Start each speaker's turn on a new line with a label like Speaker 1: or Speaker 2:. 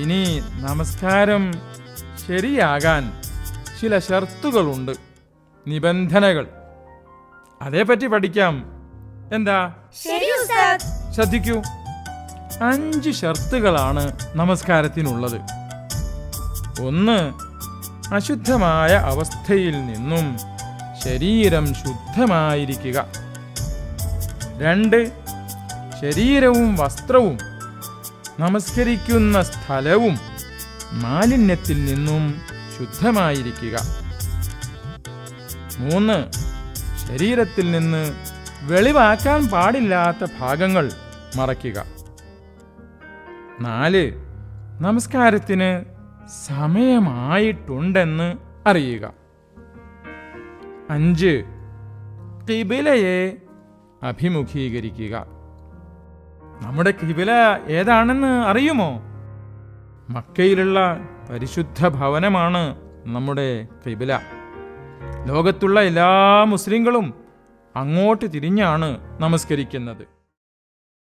Speaker 1: ഇനി നമസ്കാരം ശരിയാകാൻ ചില ഷർത്തുകളുണ്ട് നിബന്ധനകൾ. അതേപ്പറ്റി പഠിക്കാം. എന്താ? ശ്രദ്ധിക്കൂ. അഞ്ച് ഷർത്തുകളാണ് നമസ്കാരത്തിനുള്ളത്. ഒന്ന് അശുദ്ധമായ അവസ്ഥയിൽ നിന്നും ശരീരം ശുദ്ധമായിരിക്കുക. രണ്ട് ശരീരവും വസ്ത്രവും നമസ്കരിക്കുന്ന സ്ഥലവും മാലിന്യത്തിൽ നിന്നും ശുദ്ധമായിരിക്കുക. മൂന്ന് ശരീരത്തിൽ നിന്ന് വെളിവാക്കാൻ പാടില്ലാത്ത ഭാഗങ്ങൾ മറയ്ക്കുക. നാല് നമസ്കാരത്തിന് സമയമായിട്ടുണ്ടെന്ന് അറിയുക. അഞ്ച് കിബിലയെ അഭിമുഖീകരിക്കുക. നമ്മുടെ കിബില ഏതാണെന്ന് അറിയുമോ? മക്കയിലുള്ള പരിശുദ്ധ ഭവനമാണ് നമ്മുടെ കിബില. ലോകത്തുള്ള എല്ലാ മുസ്ലിങ്ങളും അങ്ങോട്ട് തിരിഞ്ഞാണ് നമസ്കരിക്കുന്നത്.